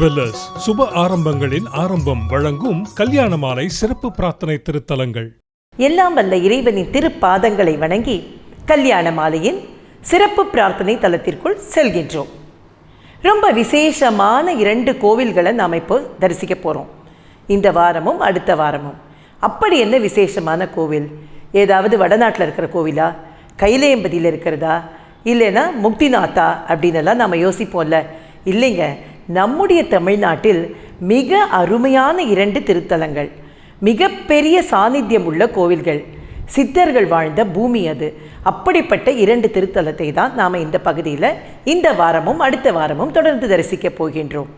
Jewellers சுப ஆரம்பங்களின் ஆரம்பம் வழங்கும் கல்யாண மாலை சிறப்பு பிரார்த்தனை திருத்தலங்கள். எல்லாம் வல்ல இறைவனின் திருப்பாதங்களை வணங்கி கல்யாண மாலையின் சிறப்பு பிரார்த்தனை தலத்திற்குள் செல்கின்றோம். ரொம்ப விசேஷமான இரண்டு கோவில்களை நாம் இப்போ தரிசிக்க போகிறோம் இந்த வாரமும் அடுத்த வாரமும். அப்படி என்ன விசேஷமான கோவில்? ஏதாவது வடநாட்டில் இருக்கிற கோவிலா? கைலேயம்பதியில் இருக்கிறதா? இல்லைன்னா முக்திநாத்தா? அப்படின்னு எல்லாம் நம்ம யோசிப்போம்ல. இல்லைங்க நம்முடைய தமிழ்நாட்டில் மிக அருமையான இரண்டு திருத்தலங்கள். மிகப்பெரிய சாநித்தியம் உள்ள கோவில்கள். சித்தர்கள் வாழ்ந்த பூமி அது. அப்படிப்பட்ட இரண்டு திருத்தலத்தை தான் நாம் இந்த பகுதியில் இந்த வாரமும் அடுத்த வாரமும் தொடர்ந்து தரிசிக்க போகின்றோம்.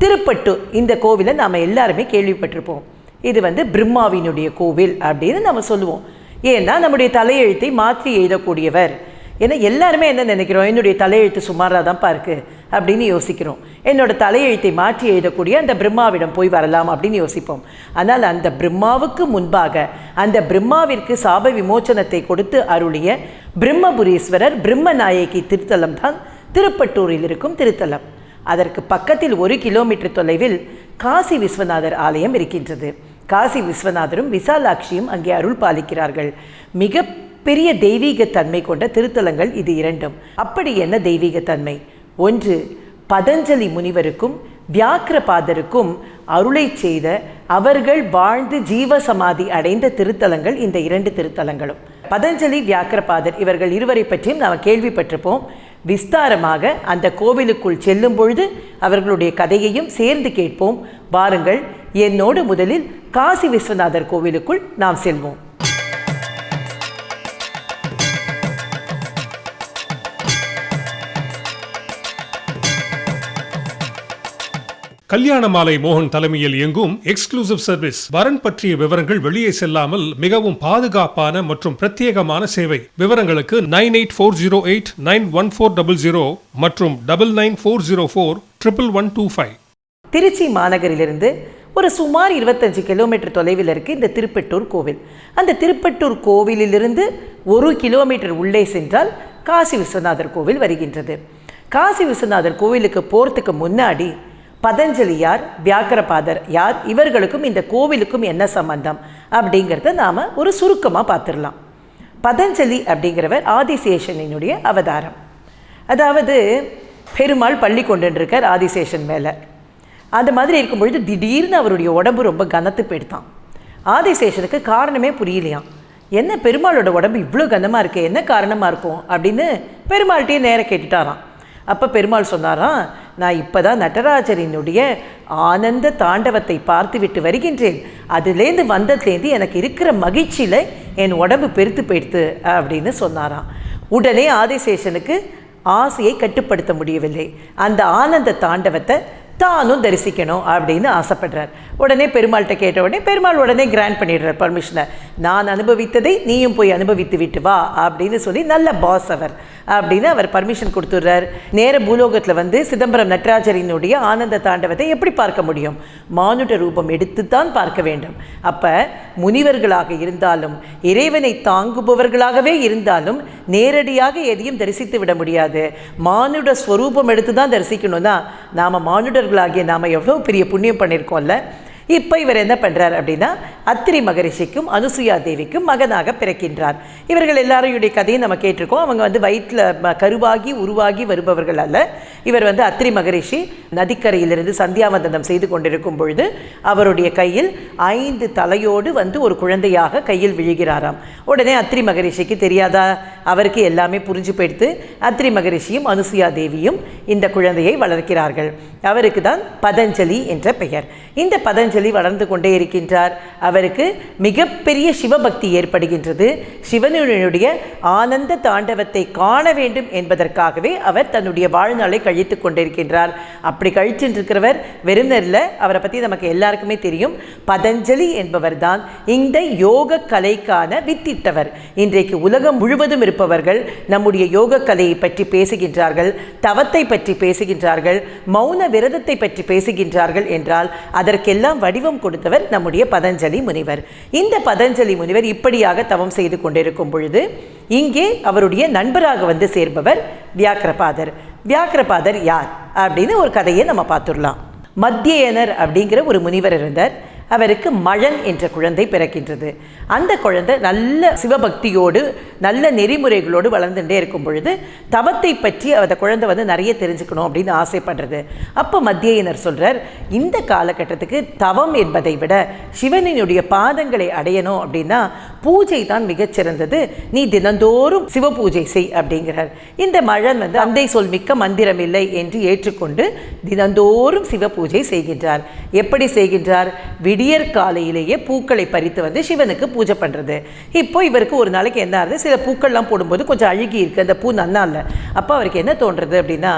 திருப்பட்டூர் இந்த கோவிலை நாம் எல்லாருமே கேள்விப்பட்டிருப்போம். இது வந்து பிரம்மாவினுடைய கோவில் அப்படின்னு நம்ம சொல்லுவோம். ஏன்னா நம்முடைய தலையெழுத்தை மாற்றி எழுதக்கூடியவர் ஏன்னா எல்லாருமே என்ன நினைக்கிறோம்? என்னுடைய தலையெழுத்து சுமாராக தான்ப்பா இருக்குது அப்படின்னு யோசிக்கிறோம். என்னோட தலையெழுத்தை மாற்றி எழுதக்கூடிய அந்த பிரம்மாவிடம் போய் வரலாம் அப்படின்னு யோசிப்போம். ஆனால் அந்த பிரம்மாவுக்கு முன்பாக அந்த பிரம்மாவிற்கு சாப விமோச்சனத்தை கொடுத்து அருளிய பிரம்மபுரீஸ்வரர் பிரம்ம நாயகி திருத்தலம் தான் திருப்பட்டூரில் இருக்கும் திருத்தலம். அதற்கு பக்கத்தில் ஒரு கிலோமீட்டர் தொலைவில் காசி விஸ்வநாதர் ஆலயம் இருக்கின்றது. காசி விஸ்வநாதரும் விசாலாட்சியும் அங்கே அருள் பாலிக்கிறார்கள். மிக பெரிய தெய்வீக தன்மை கொண்ட திருத்தலங்கள் இது இரண்டும். அப்படி என்ன தெய்வீக தன்மை ஒன்று பதஞ்சலி முனிவருக்கும் வியாக்கிரபாதருக்கும் அருளை செய்த அவர்கள் வாழ்ந்து ஜீவசமாதி அடைந்த திருத்தலங்கள் இந்த இரண்டு திருத்தலங்களும். பதஞ்சலி வியாக்கிரபாதர் இவர்கள் இருவரை பற்றியும் நாம் கேள்விப்பட்டிருப்போம். விஸ்தாரமாக அந்த கோவிலுக்குள் செல்லும் பொழுது அவர்களுடைய கதையையும் சேர்ந்து கேட்போம். வாருங்கள் என்னோடு முதலில் காசி விஸ்வநாதர் கோவிலுக்குள் நாம் செல்வோம். கல்யாண மாலை மோகன் தலைமையில் இயங்கும் எக்ஸ்க்ளூசிவ் சர்வீஸ் வரன் பற்றிய விவரங்கள் வெளியே செல்லாமல் மிகவும் பாதுகாப்பான மற்றும் பிரத்யேகமான சேவை. விவரங்களுக்கு nine eight four zero eight nine one four double zero மற்றும் double nine four zero four triple one two five Trichy மாநகரிலிருந்து ஒரு சுமார் இருபத்தஞ்சு கிலோமீட்டர் தொலைவில் இருக்குது இந்த திருப்பட்டூர் கோவில். அந்த திருப்பட்டூர் கோவிலிலிருந்து ஒரு கிலோமீட்டர் உள்ளே சென்றால் காசி விஸ்வநாதர் கோவில் வருகின்றது. காசி விஸ்வநாதர் கோவிலுக்கு போகிறதுக்கு முன்னாடி பதஞ்சலி யார் வியாக்கரபாதர் யார்? இவர்களுக்கும் இந்த கோவிலுக்கும் என்ன சம்பந்தம்? அப்படிங்கிறத நாம் ஒரு சுருக்கமாக பார்த்துடலாம். பதஞ்சலி அப்படிங்கிறவர் ஆதிசேஷனினுடைய அவதாரம். அதாவது பெருமாள் பள்ளி கொண்டுருக்கார் ஆதிசேஷன் மேலே. அந்த மாதிரி இருக்கும் பொழுது திடீர்னு அவருடைய உடம்பு ரொம்ப கனத்து போயிடுதான். ஆதிசேஷனுக்கு காரணமே புரியலையாம் என்ன பெருமாளோட உடம்பு இவ்வளோ கனமாக இருக்கு என்ன காரணமாக இருக்கும் அப்படின்னு பெருமாள்கிட்டயே நேரம் கேட்டுட்டாராம். அப்போ பெருமாள் சொன்னாராம் நான் இப்போ தான் நடராஜரினுடைய ஆனந்த தாண்டவத்தை பார்த்து விட்டு வருகின்றேன். அதுலேருந்து வந்ததுலேருந்து எனக்கு இருக்கிற மகிழ்ச்சியில் என் உடம்பு பெருத்து போயிடுத்து அப்படின்னு சொன்னாராம். உடனே ஆதிசேஷனுக்கு ஆசையை கட்டுப்படுத்த முடியவில்லை. அந்த ஆனந்த தாண்டவத்தை தானும் தரிசிக்கணும் அப்படின்னு ஆசைப்படுறார். உடனே பெருமாள்கிட்ட கேட்ட உடனே பெருமாள் உடனே கிராண்ட் பண்ணிடுறார் பர்மிஷனை நான் அனுபவித்ததை நீயும் போய் அனுபவித்து விட்டு வா அப்படின்னு சொல்லி நல்ல பாஸ் அவர் அப்படின்னு அவர் பர்மிஷன் கொடுத்துட்றார். நேர பூலோகத்தில் வந்து சிதம்பரம் நட்ராஜரினுடைய ஆனந்த தாண்டவத்தை எப்படி பார்க்க முடியும்? மானுட ரூபம் எடுத்து தான் பார்க்க வேண்டும். அப்போ முனிவர்களாக இருந்தாலும் இறைவனை தாங்குபவர்களாகவே இருந்தாலும் நேரடியாக எதையும் தரிசித்து விட முடியாது. மானுட ஸ்வரூபம் எடுத்து தான் தரிசிக்கணும்னா நாம் மானுடர்களாகிய நாம் எவ்வளோ பெரிய புண்ணியம் பண்ணியிருக்கோம்ல இப்போ இவர் என்ன பண்ணுறார் அப்படின்னா அத்திரி மகரிஷிக்கும் அனுசுயா தேவிக்கும் மகனாக பிறக்கின்றார். இவர்கள் எல்லாரையுடைய கதையும் நம்ம கேட்டிருக்கோம். அவங்க வந்து வயிற்றில் கருவாகி உருவாகி வருபவர்கள் அல்ல. இவர் வந்து அத்திரி மகரிஷி நதிக்கரையிலிருந்து சந்தியாவந்தனம் செய்து கொண்டிருக்கும் பொழுது அவருடைய கையில் ஐந்து தலையோடு வந்து ஒரு குழந்தையாக கையில் விழுகிறாராம். உடனே அத்திரி மகரிஷிக்கு தெரியாதா? அவருக்கு எல்லாமே புரிஞ்சு போயிடுத்து அத்திரி மகரிஷியும் அனுசுயா தேவியும் இந்த குழந்தையை வளர்க்கிறார்கள். அவருக்கு தான் பதஞ்சலி என்ற பெயர். இந்த பதஞ்சலி வளர்ந்து கொண்டே இருக்கின்றார். அவருக்கு மிகப்பெரிய சிவபக்தி ஏற்படுகின்றது. சிவனுடைய ஆனந்த தாண்டவத்தை காண வேண்டும் என்பதற்காகவே அவர் தன்னுடைய வாழ்நாளை கழித்து கொண்டிருக்கின்றார். அப்படி கழிச்சுட்டு இருக்கிறவர் அவரை பற்றி நமக்கு எல்லாருக்குமே தெரியும். பதஞ்சலி என்பவர் தான் இந்த யோக கலைக்கான வித்திட்டவர். இன்றைக்கு உலகம் முழுவதும் இருப்பவர்கள் நம்முடைய யோக கலையை பற்றி பேசுகின்றார்கள் தவத்தை பற்றி பேசுகின்றார்கள் மௌன விரதத்தை பற்றி பேசுகின்றார்கள் என்றால் அதற்கெல்லாம் வடிவம் கொடுத்தவர் நம்முடைய பதஞ்சலி முனிவர். இந்த பதஞ்சலி முனிவர் இப்படியாக தவம் செய்து கொண்டிருக்கும் பொழுது இங்கே அவருடைய நண்பராக வந்து சேர்பவர் வியாக்கிரபாதர். வியாக்கிரபாதர் யார்? அப்படின்னு ஒரு கதையை நம்ம பார்த்துடலாம். மத்தியனர் அப்படிங்கிற ஒரு முனிவர் இருந்தார். அவருக்கு மழன் என்ற குழந்தை பிறக்கின்றது. அந்த குழந்தை நல்ல சிவபக்தியோடு நல்ல நெறிமுறைகளோடு வளர்ந்துட்டே இருக்கும் பொழுது தவத்தை பற்றி அந்த குழந்தை வந்து நிறைய தெரிஞ்சுக்கணும் அப்படின்னு ஆசைப்படுறது. அப்போ மத்தியினர் சொல்கிறார் இந்த காலகட்டத்துக்கு தவம் என்பதை விட சிவனினுடைய பாதங்களை அடையணும் அப்படின்னா பூஜை தான் மிகச்சிறந்தது. நீ தினந்தோறும் சிவ பூஜை செய் அப்படிங்கிறார். இந்த மழன் வந்து அந்தை சொல் மிக்க மந்திரம் இல்லை என்று ஏற்றுக்கொண்டு தினந்தோறும் சிவ பூஜை செய்கின்றார். எப்படி செய்கின்றார்? விடி விடியற்காலையிலேயே பூக்களை பறித்து வந்து சிவனுக்கு பூஜை பண்ணுறது இப்போ இவருக்கு ஒரு நாளைக்கு என்ன ஆகுது? சில பூக்கள்லாம் போடும்போது கொஞ்சம் அழுகி இருக்குது அந்த பூ நன்னா இல்லை அப்போ அவருக்கு என்ன தோன்றுறது அப்படின்னா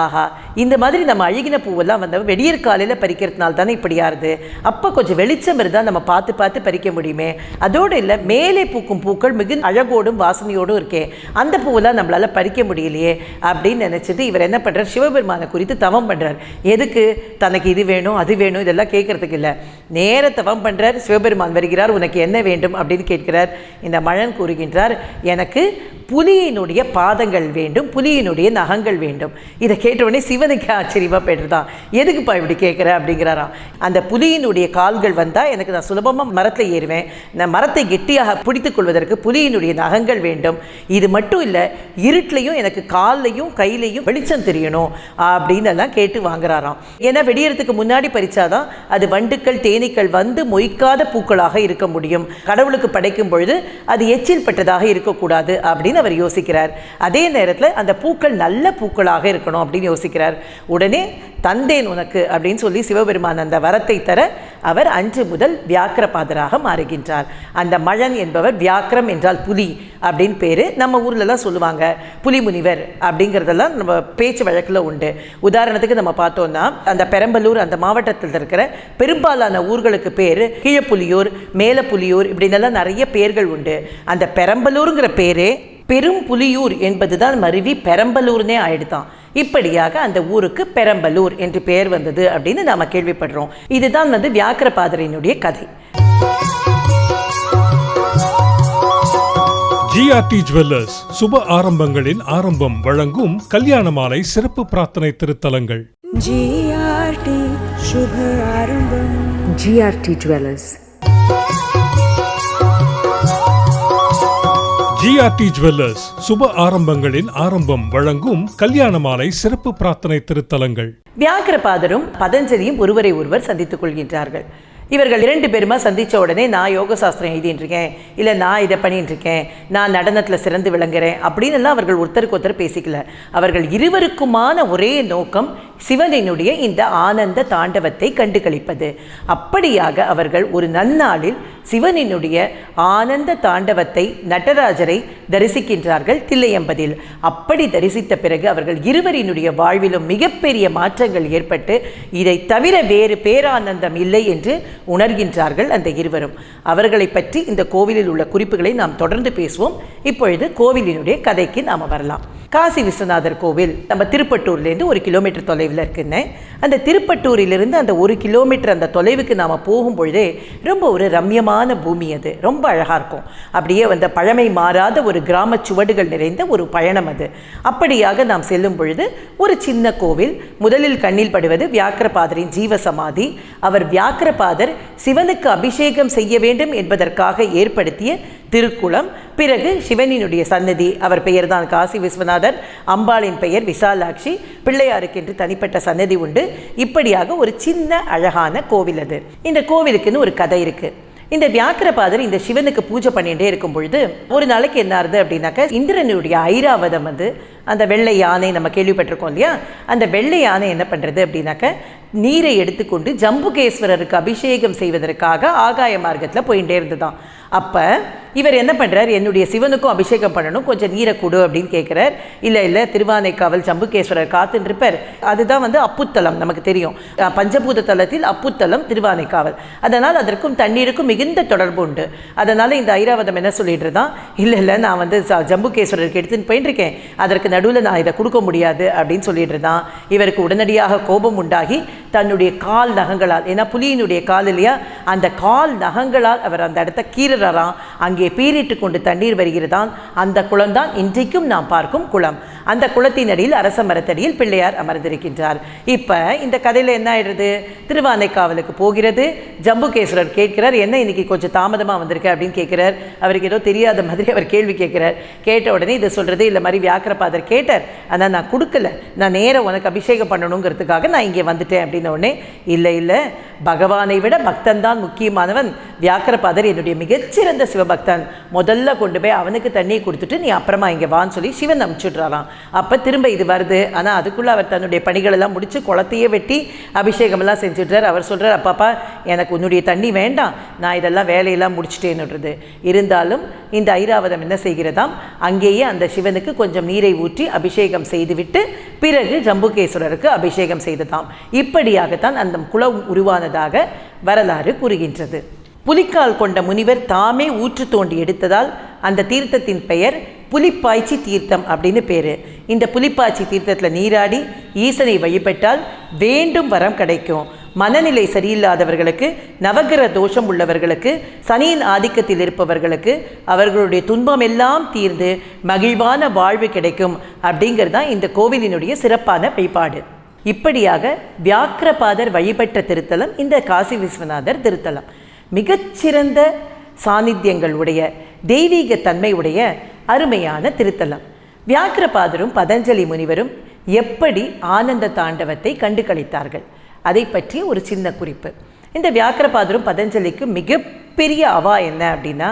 ஆஹா இந்த மாதிரி நம்ம அழுகின பூவெல்லாம் வந்து வெடியற் காலையில் பறிக்கிறதுனால தானே இப்படி ஆறுது? அப்போ கொஞ்சம் வெளிச்சம் இருந்தால் நம்ம பார்த்து பார்த்து பறிக்க முடியுமே? அதோடு இல்லை மேலே பூக்கும் பூக்கள் மிகுந்த அழகோடும் வாசனையோடும் இருக்கே அந்த பூவெல்லாம் நம்மளால் பறிக்க முடியலையே? அப்படின்னு நினச்சிட்டு இவர் என்ன பண்ணுறார் சிவபெருமானை குறித்து தவம் பண்ணுறார் எதுக்கு? தனக்கு இது வேணும் அது வேணும் இதெல்லாம் கேட்கறதுக்கு இல்லை. நேர தவம் பண்ணுறார் சிவபெருமான் வருகிறார் உனக்கு என்ன வேண்டும்? அப்படின்னு கேட்கிறார். இந்த மழன் கூறுகின்றார் எனக்கு புலியினுடைய பாதங்கள் வேண்டும் புலியினுடைய நகங்கள் வேண்டும். இதை கேட்டவுடனே சிவனுக்கு ஆச்சரியமாக போய்ட்டுதான் எதுக்குப்பா இப்படி கேட்குற அப்படிங்கிறாராம். அந்த புலியினுடைய கால்கள் வந்தால் எனக்கு நான் சுலபமாக மரத்தில் ஏறுவேன். நான் மரத்தை கெட்டியாக பிடித்து கொள்வதற்கு புலியினுடைய நகங்கள் வேண்டும். இது மட்டும் இல்லை இருட்டிலையும் எனக்கு கால்லையும் கையிலையும் வெளிச்சம் தெரியணும் அப்படின்னு எல்லாம் கேட்டு வாங்குறாராம். ஏன்னா வெடியறதுக்கு முன்னாடி பறிச்சாதான் அது வண்டுக்கள் தேனீக்கள் வந்து மொய்க்காத பூக்களாக இருக்க முடியும். கடவுளுக்கு படைக்கும் பொழுது அது எச்சில் பட்டதாக இருக்கக்கூடாது அப்படின்னு அவர் யோசிக்கிறார். அதே நேரத்தில் அந்த பூக்கள் நல்ல பூக்களாக இருக்கணும் அப்படின்னு யோசிக்கிறார். உடனே தந்தேன் உனக்கு அப்படின்னு சொல்லி சிவபெருமான் அந்த வரத்தை தர அவர் அன்று முதல் வியாக்கிரபாதராக மாறுகின்றார். அந்த மழன் என்பவர் வியாக்கிரம் என்றால் புலி அப்படின்னு பேர் நம்ம ஊர்லலாம் சொல்லுவாங்க. புலி முனிவர் அப்படிங்கிறதெல்லாம் நம்ம பேச்சு வழக்கில் உண்டு. உதாரணத்துக்கு நம்ம பார்த்தோம்னா அந்த பெரம்பலூர் அந்த மாவட்டத்தில் இருக்கிற பெரும்பாலான ஊர்களுக்கு பேர் கீழப்புலியூர் மேலப்புலியூர் இப்படின்னெல்லாம் நிறைய பேர்கள் உண்டு. அந்த பெரம்பலூருங்கிற பேரே பெரும் புலியூர் என்பதுதான் மருவி பெரம்பலூர்னே ஆயிடுதான். இப்படியாக அந்த ஊருக்கு பெரம்பலூர் என்று பெயர் வந்தது அப்படின்னு நாம கேள்விப்படுறோம். இதுதான் வந்து வியாக்கிரபாதரினுடைய கதை. ஜிஆர்டி ஜுவல்லர்ஸ் சுப ஆரம்பங்களின் ஆரம்பம் வழங்கும் கல்யாண மாலை சிறப்பு பிரார்த்தனை திருத்தலங்கள். ஜிஆர்டி शुभ ஜிஆர்டி ஜுவல்லர்ஸ் சுப ஆரம்பங்களின் ஆரம்பம் வழங்கும் கல்யாண மாலை சிறப்பு பிரார்த்தனை திருத்தலங்கள். வியாக்கிரபாதரும் பதஞ்சலியும் ஒருவரை ஒருவர் சந்தித்துக் கொள்கின்றார்கள். இவர்கள் இரண்டு பேருமா சந்தித்த உடனே நான் யோக சாஸ்திரம் எழுதிட்டு இருக்கேன் இல்லை நான் இதை பண்ணிட்டு இருக்கேன் நான் நடனத்தில் சிறந்து விளங்குறேன் அப்படின்னு எல்லாம் அவர்கள் ஒருத்தருக்கு ஒருத்தர் பேசிக்கல. அவர்கள் இருவருக்குமான ஒரே நோக்கம் சிவனினுடைய இந்த ஆனந்த தாண்டவத்தை கண்டுகளிப்பது. அப்படியாக அவர்கள் ஒரு நன்னாளில் சிவனினுடைய ஆனந்த தாண்டவத்தை நடராஜரை தரிசிக்கின்றார்கள் தில்லையம்பதில் அப்படி தரிசித்த பிறகு அவர்கள் இருவரினுடைய வாழ்விலும் மிகப்பெரிய மாற்றங்கள் ஏற்பட்டு இதை தவிர வேறு பேரானந்தம் இல்லை என்று உணர்கின்றார்கள் அந்த இருவரும். அவர்களை பற்றி இந்த கோவிலில் உள்ள குறிப்புகளை நாம் தொடர்ந்து பேசுவோம். இப்பொழுது கோவிலினுடைய கதைக்கு நாம் வரலாம். காசி விஸ்வநாதர் கோவில் நம்ம திருப்பட்டூர்லேருந்து ஒரு கிலோமீட்டர் தொலைவில் இருக்குன்னு. அந்த திருப்பட்டூரிலிருந்து அந்த ஒரு கிலோமீட்டர் அந்த தொலைவுக்கு நாம் போகும்பொழுதே ரொம்ப ஒரு ரம்யமான பூமி அது. ரொம்ப அழகாக இருக்கும். அப்படியே வந்த பழமை மாறாத ஒரு கிராம சுவடுகள் நிறைந்த ஒரு பயணம் அது. அப்படியாக நாம் செல்லும் பொழுது ஒரு சின்ன கோவில் முதலில் கண்ணில் படுவது வியாக்கிரபாதரின் ஜீவ சமாதி அவர் வியாக்கிரபாதர் சிவனுக்கு அபிஷேகம் செய்ய வேண்டும் என்பதற்காக ஏற்படுத்திய திருக்குளம். பிறகு சிவனினுடைய சன்னதி அவர் பெயர்தான் காசி விஸ்வநாதர் அம்பாளின் பெயர் விசாலாட்சி பிள்ளையாருக்கென்று தனிப்பட்ட சன்னதி உண்டு. இப்படியாக ஒரு சின்ன அழகான கோவில் அது. இந்த கோவிலுக்குன்னு ஒரு கதை இருக்கு. இந்த வியாக்கிரபாதர் இந்த சிவனுக்கு பூஜை பண்ணிகிட்டே இருக்கும் பொழுது ஒரு நாளைக்கு என்ன ஆகுது அப்படின்னாக்க இந்திரனுடைய ஐராவதம் வந்து அந்த வெள்ளை யானை நம்ம கேள்விப்பட்டிருக்கோம் இல்லையா? அந்த வெள்ளை யானை என்ன பண்ணுறது அப்படின்னாக்க நீரை எடுத்துக்கொண்டு ஜம்புகேஸ்வரருக்கு அபிஷேகம் செய்வதற்காக ஆகாய மார்க்கத்தில் போயிட்டே இருந்ததுதான் அப்போ இவர் என்ன பண்ணுறார் என்னுடைய சிவனுக்கும் அபிஷேகம் பண்ணணும் கொஞ்சம் நீரை கொடு அப்படின்னு கேட்குறார் இல்லை இல்லை திருவானைக்காவல் ஜம்புகேஸ்வரர் காத்துருப்பார் அதுதான் வந்து அப்புத்தலம் நமக்கு தெரியும். பஞ்சபூத தலத்தில் அப்புத்தலம் திருவானைக்காவல். அதனால் அதற்கும் தண்ணீருக்கும் மிகுந்த தொடர்பு உண்டு. அதனால் இந்த ஐராவதம் என்ன சொல்லிட்டு தான் இல்லை இல்லை நான் வந்து ஜம்புகேஸ்வரருக்கு எடுத்துன்னு போயிட்டுருக்கேன் அதற்கு நடுவில் நான் இதை கொடுக்க முடியாது அப்படின்னு சொல்லிட்டு இருந்தான் இவருக்கு உடனடியாக கோபம் உண்டாகி தன்னுடைய கால் நகங்களால் ஏன்னா புலியினுடைய கால் இல்லையா? அந்த கால் நகங்களால் அவர் அந்த இடத்த கீறுறாராம். அங்கே பீறிட்டு கொண்டு தண்ணீர் வருகிறதாம். அந்த குளம்தான் இன்றைக்கும் நாம் பார்க்கும் குளம். அந்த குளத்தின் அடியில் அரச மரத்தடியில் பிள்ளையார் அமர்ந்திருக்கின்றார். இப்போ இந்த கதையில் என்ன ஆயிடுறது திருவானைக்காவலுக்கு போகிறது. ஜம்புகேஸ்வரர் கேட்கிறார் என்ன இன்னைக்கு கொஞ்சம் தாமதமாக வந்திருக்க? அப்படின்னு கேட்கிறார். அவருக்கு ஏதோ தெரியாத மாதிரி அவர் கேள்வி கேட்கிறார். கேட்ட உடனே இதை சொல்கிறது இல்லை மாதிரி வியாக்கிரபாதர் கேட்டார். ஆனால் நான் கொடுக்கல. நான் நேரம் உனக்கு அபிஷேகம் பண்ணணுங்கிறதுக்காக நான் இங்கே வந்துட்டேன் அப்படின்னு உடனே இல்லை இல்லை பகவானை விட பக்தன் தான் முக்கியமானவன். வியாக்கரபாதர் என்னுடைய மிகச்சிறந்த சிவபக்தன். முதல்ல கொண்டு போய் அவனுக்கு தண்ணி கொடுத்துட்டு நீ அப்புறமா இங்கே வான்னு சொல்லி சிவன் அனுப்பிச்சுட்றாராம் அப்போ திரும்ப இது வருது. ஆனால் அதுக்குள்ளே அவர் தன்னுடைய பணிகளெல்லாம் முடித்து குளத்தையே வெட்டி அபிஷேகமெல்லாம் செஞ்சுட்றார். அவர் சொல்கிறார் அப்பாப்பா எனக்கு உன்னுடைய தண்ணி வேண்டாம். நான் இதெல்லாம் வேலையெல்லாம் முடிச்சிட்டேன்னுறது இருந்தாலும் இந்த ஐராவதம் என்ன செய்கிறதாம்? அங்கேயே அந்த சிவனுக்கு கொஞ்சம் நீரை ஊற்றி அபிஷேகம் செய்துவிட்டு பிறகு ஜம்புகேஸ்வரருக்கு அபிஷேகம் செய்ததாம். இப்படியாகத்தான் அந்த குளம் உருவானதாக வரலாறு கூறுகின்றது. புலிக்கால் கொண்ட முனிவர் தாமே ஊற்று தோண்டி எடுத்ததால் அந்த தீர்த்தத்தின் பெயர் புலிப்பாய்ச்சி தீர்த்தம் அப்படின்னு பேர். இந்த புலிப்பாய்ச்சி தீர்த்தத்தில் நீராடி ஈசனை வழிபட்டால் வேண்டும் வரம் கிடைக்கும். மனநிலை சரியில்லாதவர்களுக்கு நவகிர தோஷம் உள்ளவர்களுக்கு சனியின் ஆதிக்கத்தில் இருப்பவர்களுக்கு அவர்களுடைய துன்பம் எல்லாம் தீர்ந்து மகிழ்வான வாழ்வு கிடைக்கும் அப்படிங்கிறது தான் இந்த கோவிலினுடைய சிறப்பான வழிபாடு. இப்படியாக வியாக்கிரபாதர் வழிபட்ட திருத்தலம் இந்த காசி விஸ்வநாதர் திருத்தலம். மிகச்சிறந்த சாநித்தியங்கள் உடைய தெய்வீக தன்மை உடைய அருமையான திருத்தலம். வியாக்கிரபாதரும் பதஞ்சலி முனிவரும் எப்படி ஆனந்த தாண்டவத்தை கண்டு களித்தார்கள் அதை பற்றி ஒரு சின்ன குறிப்பு. இந்த வியாக்கிரபாதரும் பதஞ்சலிக்கு மிகப்பெரிய அவா என்ன அப்படின்னா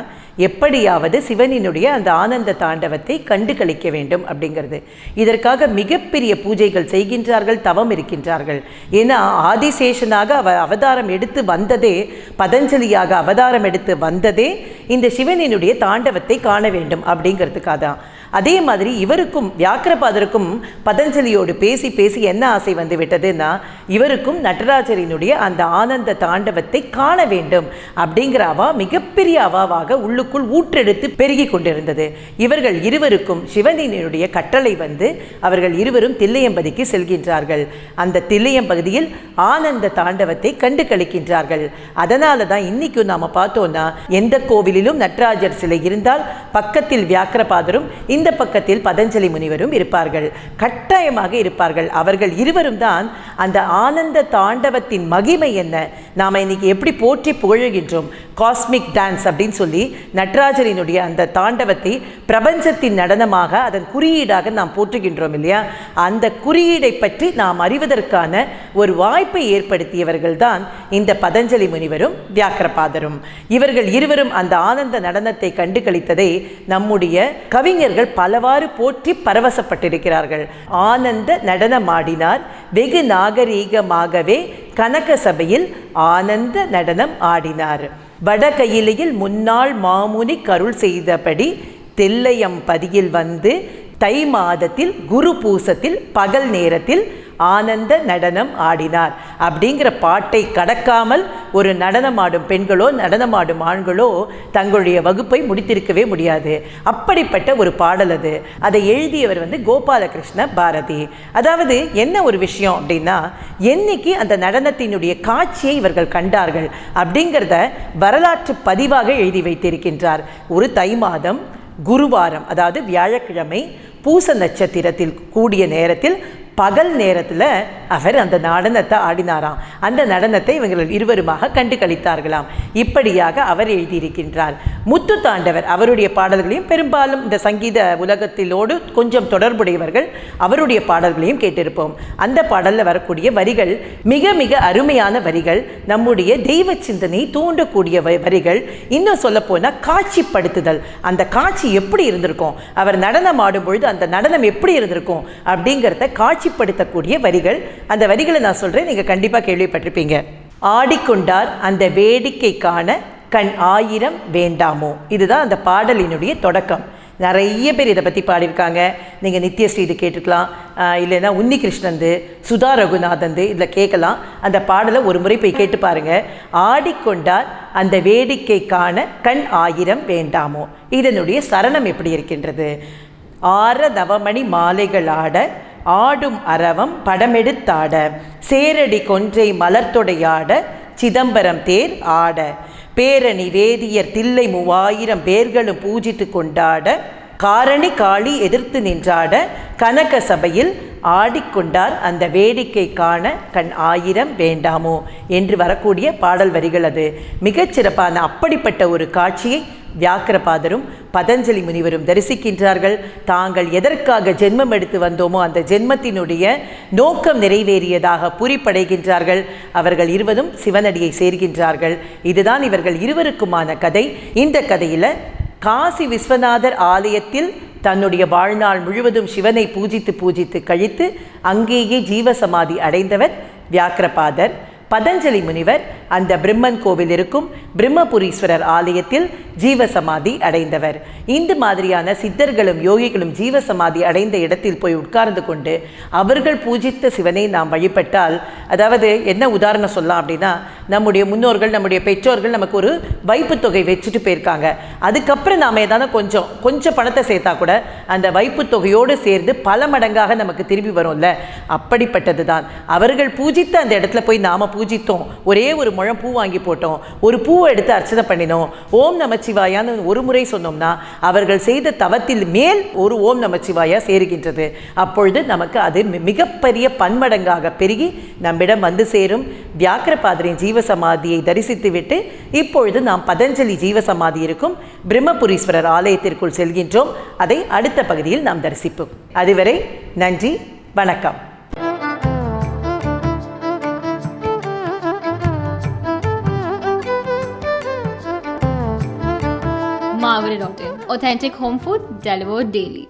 எப்படியாவது சிவனினுடைய அந்த ஆனந்த தாண்டவத்தை கண்டு கழிக்க வேண்டும் அப்படிங்கிறது. இதற்காக மிகப்பெரிய பூஜைகள் செய்கின்றார்கள் தவம் இருக்கின்றார்கள். ஏன்னா ஆதிசேஷனாக அவ அவதாரம் எடுத்து வந்ததே பதஞ்சலியாக அவதாரம் எடுத்து வந்ததே இந்த சிவனினுடைய தாண்டவத்தை காண வேண்டும் அப்படிங்கிறதுக்காக தான் அதே மாதிரி இவருக்கும் வியாக்கிரபாதருக்கும் பதஞ்சலியோடு பேசி பேசி என்ன ஆசை வந்து விட்டதுன்னா இவருக்கும் நடராஜரினுடைய அந்த ஆனந்த தாண்டவத்தை காண வேண்டும் அப்படிங்கிற அவா மிகப்பெரிய அவாவாக உள்ளுக்குள் ஊற்றெடுத்து பெருகி கொண்டிருந்தது. இவர்கள் இருவருக்கும் சிவனினுடைய கட்டளை வந்து அவர்கள் இருவரும் தில்லையம்பதிக்கு செல்கின்றார்கள். அந்த தில்லையம்பகுதியில் ஆனந்த தாண்டவத்தை கண்டு கழிக்கின்றார்கள் அதனால தான் இன்னைக்கும் நாம பார்த்தோம்னா எந்த கோவிலிலும் நடராஜர் சிலை இருந்தால் பக்கத்தில் வியாக்கிரபாதரும் இந்த பக்கத்தில் பதஞ்சலி முனிவரும் இருப்பார்கள். கட்டாயமாக இருப்பார்கள். அவர்கள் இருவரும் தான் அந்த ஆனந்த தாண்டவத்தின் மகிமை என்ன? நாம் இன்னைக்கு எப்படி போற்றி புகழுகின்றோம்? காஸ்மிக் டான்ஸ் அப்படின்னு சொல்லி நடராஜரினுடைய அந்த தாண்டவத்தை பிரபஞ்சத்தின் நடனமாக அதன் குறியீடாக நாம் போற்றுகின்றோம் இல்லையா? அந்த குறியீடை பற்றி நாம் அறிவதற்கான ஒரு வாய்ப்பை ஏற்படுத்தியவர்கள் தான் இந்த பதஞ்சலி முனிவரும் வியாக்கிரபாதரும். இவர்கள் இருவரும் அந்த ஆனந்த நடனத்தை கண்டு கழித்ததை நம்முடைய கவிஞர்கள் பலவாறு போற்றி பரவசப்பட்டிருக்கிறார்கள். ஆனந்த நடனமாடினார். வெகு நாகரீகமாகவே கனக சபையில் ஆனந்த நடனம் ஆடினார். வடகையிலையில் முன்னாள் மாமுனி கருள் செய்தபடி தெல்லையம் பதியில் வந்து தை மாதத்தில் குரு பூசத்தில் பகல் நேரத்தில் ஆனந்த நடனம் ஆடினார். அப்படிங்கிற பாட்டை கடக்காமல் ஒரு நடனமாடும் பெண்களோ நடனமாடும் ஆண்களோ தங்களுடைய வகுப்பை முடித்திருக்கவே முடியாது. அப்படிப்பட்ட ஒரு பாடல் அது. அதை எழுதியவர் வந்து கோபாலகிருஷ்ண பாரதி. அதாவது என்ன ஒரு விஷயம் அப்படின்னா என்னைக்கு அந்த நடனத்தினுடைய காட்சியை இவர்கள் கண்டார்கள் அப்படிங்கிறத வரலாற்று பதிவாக எழுதி வைத்திருக்கின்றார். ஒரு தை மாதம் குருவாரம் அதாவது வியாழக்கிழமை பூச நட்சத்திரத்தில் கூடிய நேரத்தில் பகல் நேரத்தில் அவர் அந்த நடனத்தை ஆடினாராம். அந்த நடனத்தை இவங்கள் இருவருமாக கண்டு கழித்தார்களாம் இப்படியாக அவர் எழுதியிருக்கின்றார். முத்து தாண்டவர் அவருடைய பாடல்களையும் பெரும்பாலும் இந்த சங்கீத உலகத்திலோடு கொஞ்சம் தொடர்புடையவர்கள் அவருடைய பாடல்களையும் கேட்டிருப்போம். அந்த பாடலில் வரக்கூடிய வரிகள் மிக மிக அருமையான வரிகள் நம்முடைய தெய்வ சிந்தனை தூண்டக்கூடிய வ- வரிகள் இன்னும் சொல்லப்போனால் காட்சிப்படுத்துதல். அந்த காட்சி எப்படி இருந்திருக்கும்? அவர் நடனம் ஆடும் பொழுது அந்த நடனம் எப்படி இருந்திருக்கும்? அப்படிங்கிறத காட்சிப்படுத்தக்கூடிய வரிகள். அந்த வரிகளை நான் சொல்கிறேன் நீங்கள் கண்டிப்பாக கேள்விப்பட்டிருப்பீங்க. ஆடிக்கொண்டார் அந்த வேடிக்கை காண கண் ஆயிரம் வேண்டாமோ? இதுதான் அந்த பாடலினுடைய தொடக்கம். நிறைய பேர் இதை பற்றி பாடியிருக்காங்க. நீங்கள் நித்யஸ்ரீ இது கேட்டுக்கலாம் இல்லைன்னா உன்னி கிருஷ்ணந்து சுதா ரகுநாதந்து இதில் கேட்கலாம். அந்த பாடலை ஒரு முறை போய் கேட்டு பாருங்கள் ஆடிக்கொண்டால் அந்த வேடிக்கை காண கண் ஆயிரம் வேண்டாமோ? இதனுடைய சரணம் எப்படி இருக்கின்றது? ஆற நவமணி மாலைகள் ஆட ஆடும் அரவம் படமெடுத்தாட சேரடி கொன்றை மலர்த்தொடையாட சிதம்பரம் தேர் ஆட. பேரணி வேதியர் தில்லை மூவாயிரம் பேர்களும் பூஜித்து கொண்டாட காரணி காளி எதிர்த்து நின்றாட கனக சபையில் ஆடிக்கொண்டார் அந்த வேடிக்கை காண கண் ஆயிரம் வேண்டாமோ என்று வரக்கூடிய பாடல் வரிகள் அது. மிகச்சிறப்பான அப்படிப்பட்ட ஒரு காட்சியை வியாக்கிரபாதரும் பதஞ்சலி முனிவரும் தரிசிக்கின்றார்கள். தாங்கள் எதற்காக ஜென்மம் எடுத்து வந்தோமோ அந்த ஜென்மத்தினுடைய நோக்கம் நிறைவேறியதாக பூரிப்படைகின்றார்கள். அவர்கள் இருவரும் சிவனடியை சேர்கின்றார்கள். இதுதான் இவர்கள் இருவருக்குமான கதை. இந்த கதையில் காசி விஸ்வநாதர் ஆலயத்தில் தன்னுடைய வாழ்நாள் முழுவதும் சிவனை பூஜித்து பூஜித்து கழித்து அங்கேயே ஜீவசமாதி அடைந்தவர் வியாக்கிரபாதர். பதஞ்சலி முனிவர் அந்த பிரம்மன் கோவில் இருக்கும் பிரம்மபுரீஸ்வரர் ஆலயத்தில் ஜீவசமாதி அடைந்தவர். இந்த மாதிரியான சித்தர்களும் யோகிகளும் ஜீவசமாதி அடைந்த இடத்தில் போய் உட்கார்ந்து கொண்டு அவர்கள் பூஜித்த சிவனை நாம் வழிபட்டால் அதாவது என்ன உதாரணம் சொல்லலாம் அப்படின்னா நம்முடைய முன்னோர்கள் நம்முடைய பெற்றோர்கள் நமக்கு ஒரு வைப்பு தொகை வச்சுட்டு போயிருக்காங்க. அதுக்கப்புறம் நாம் ஏதாவது கொஞ்சம் கொஞ்சம் பணத்தை சேர்த்தா கூட அந்த வைப்புத் தொகையோடு சேர்ந்து பல மடங்காக நமக்கு திரும்பி வரும்ல. அப்படிப்பட்டது தான் அவர்கள் பூஜித்த அந்த இடத்துல போய் நாம பூஜித்தோம். ஒரே ஒரு முழம் பூ வாங்கி போட்டோம். ஒரு பூவை எடுத்து அர்ச்சனை பண்ணினோம். ஓம் நமச்சிவாயான்னு ஒரு முறை சொன்னோம்னா அவர்கள் செய்த தவத்தில் மேல் ஒரு ஓம் நமச்சிவாயா சேருகின்றது. அப்பொழுது நமக்கு அது மிகப்பெரிய பன்மடங்காக பெருகி நம்மிடம் வந்து சேரும். வியாக்கிரபாதரின் ஜீவசமாதியை தரிசித்துவிட்டு இப்பொழுது நாம் பதஞ்சலி ஜீவசமாதி இருக்கும் பிரம்மபுரீஸ்வரர் ஆலயத்திற்குள் செல்கின்றோம் அதை அடுத்த பகுதியில் நாம் தரிசிப்போம் அதுவரை நன்றி வணக்கம் Marvel.in. Authentic home food delivered daily.